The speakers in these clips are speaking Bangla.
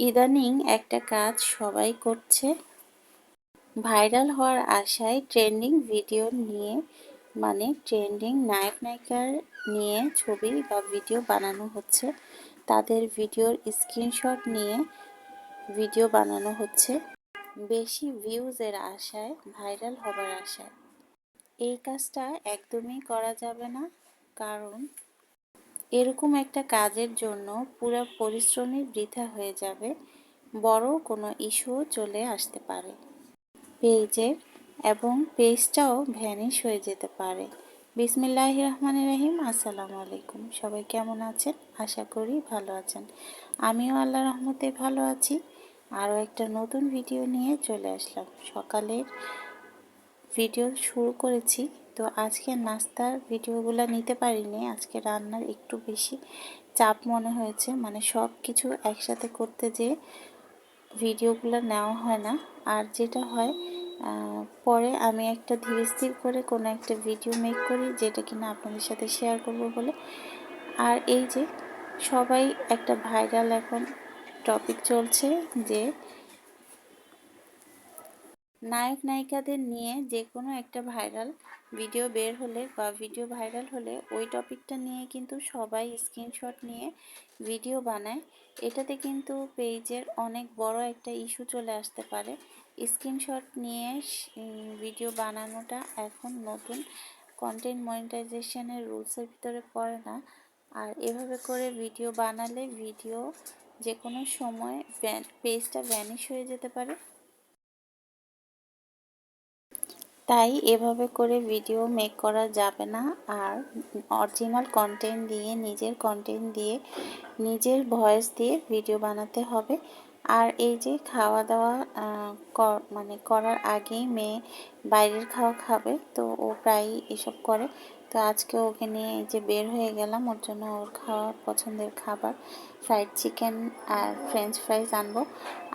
ইদানিং একটা কাজ সবাই করছে। ভাইরাল হওয়ার আশায় ট্রেন্ডিং ভিডিও নিয়ে মানে ট্রেন্ডিং নায়ক নায়িকার নিয়ে ছবি বা ভিডিও বানানো হচ্ছে। তাদের ভিডিওর স্ক্রিনশট নিয়ে ভিডিও বানানো হচ্ছে। বেশি ভিউজের আশায়, ভাইরাল হবার আশায়। এই কাজটা একদমই করা যাবে না, কারণ এরকম একটা কাজের জন্য পুরো পরিশ্রমই বৃথা হয়ে যাবে, বড় কোনো ইস্যুও চলে আসতে পারে। পেজের এবং পেজটাও ভ্যানিশ হয়ে যেতে পারে। বিসমিল্লাহ রহমান রাহিম, আসসালামু আলাইকুম। সবাই কেমন আছেন? আশা করি ভালো আছেন। আমিও আল্লাহ রহমতে ভালো আছি। আরও একটা নতুন ভিডিও নিয়ে চলে আসলাম। সকালের ভিডিও শুরু করেছি তো আজকে নাস্তার ভিডিওগুলো নিতে পারিনি। আজকে রান্নার একটু বেশি চাপ মনে হয়েছে। মানে সব কিছু একসাথে করতে যে ভিডিওগুলো নেওয়া হয় না। আর যেটা হয় পরে আমি একটা ধীরে স্থির করে কোনো একটা ভিডিও মেক করি যেটা কিনা আপনাদের সাথে শেয়ার করব বলে। আর এই যে সবাই একটা ভাইরাল এখন টপিক চলছে যে নায়ক নায়িকাদের নিয়ে যে কোনো একটা ভাইরাল ভিডিও বের হলে বা ভিডিও ভাইরাল হলে ওই টপিকটা নিয়ে কিন্তু সবাই স্ক্রিনশট নিয়ে ভিডিও বানায়। এটাতে কিন্তু পেজের অনেক বড় একটা ইস্যু চলে আসতে পারে। স্ক্রিনশট নিয়ে ভিডিও বানানোটা এখন নতুন। কন্টেন্ট মনিটাইজেশনের রুলসের ভিতরে পড়ে না। আর এভাবে করে ভিডিও বানালে ভিডিও যে কোনো সময় পেজটা ভ্যানিশ হয়ে যেতে পারে। তাই এভাবে করে ভিডিও মেক করা যাবে না। আর অরিজিনাল কন্টেন্ট দিয়ে, নিজের কন্টেন্ট দিয়ে, নিজের ভয়েস দিয়ে ভিডিও বানাতে হবে। আর এই যে খাওয়া দাওয়া মানে করার আগেই মেয়ে বাইরের খাওয়া খাবে, তো ও প্রায়ই এসব করে। তো আজকে ওকে নিয়ে এই যে বের হয়ে গেলাম, ওর জন্য ওর খাওয়া পছন্দের খাবার। ফ্রাইড চিকেন আর ফ্রেঞ্চ ফ্রাইজ আনব।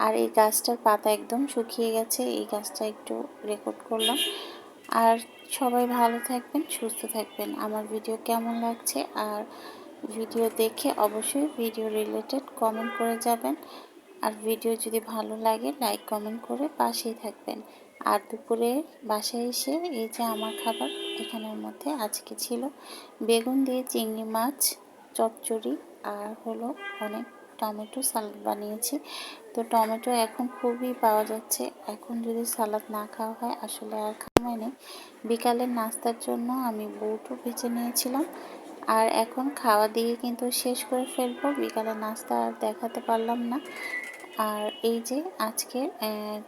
আর এই গাছটার পাতা একদম শুকিয়ে গেছে, এই গাছটা একটু রেকর্ড করলাম। আর সবাই ভালো থাকবেন, সুস্থ থাকবেন। আমার ভিডিও কেমন লাগছে আর ভিডিও দেখে অবশ্যই ভিডিও রিলেটেড কমেন্ট করে যাবেন। আর ভিডিও যদি ভালো লাগে লাইক কমেন্ট করে পাশেই থাকবেন। আর দুপুরে বাসায় এসে এই যে আমার খাবার এখানের মধ্যে আজকে ছিল বেগুন দিয়ে চিংড়ি মাছ, চচ্চড়ি আর হলো অনেক টমেটো সালাদ বানিয়েছি। তো টমেটো এখন খুবই পাওয়া যাচ্ছে। এখন যদি সালাদ না খাওয়া হয়, আসলে আর খাওয়া নেই বিকালের নাস্তার জন্য আমি বউটু ভেজে নিয়েছিলাম। আর এখন খাওয়া দিয়ে কিন্তু শেষ করে ফেলব। বিকালের নাস্তা আর দেখাতে পারলাম না। আর এই যে আজকে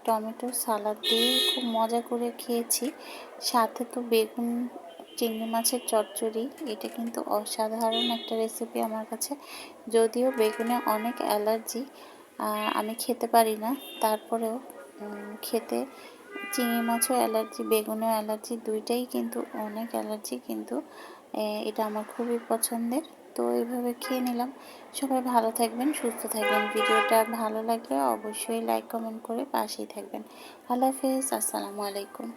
টমেটো সালাদ দিয়ে খুব মজা করে খেয়েছি। সাথে তো বেগুন, চিংড়ি মাছের চচ্চড়ি, এটা কিন্তু অসাধারণ একটা রেসিপি আমার কাছে। যদিও বেগুনে অনেক অ্যালার্জি আমি খেতে পারি না। তারপরেও খেতে চিংড়ি মাছও অ্যালার্জি, বেগুনেও অ্যালার্জি, দুইটাই কিন্তু অনেক অ্যালার্জি কিন্তু এটা আমার খুবই পছন্দের। তো এইভাবে খেয়ে নিলাম। সবাই ভালো থাকবেন, সুস্থ থাকবেন। ভিডিওটা ভালো লাগলে অবশ্যই লাইক কমেন্ট করে পাশেই থাকবেন। আল্লাহ হাফিজ, আসসালামু আলাইকুম।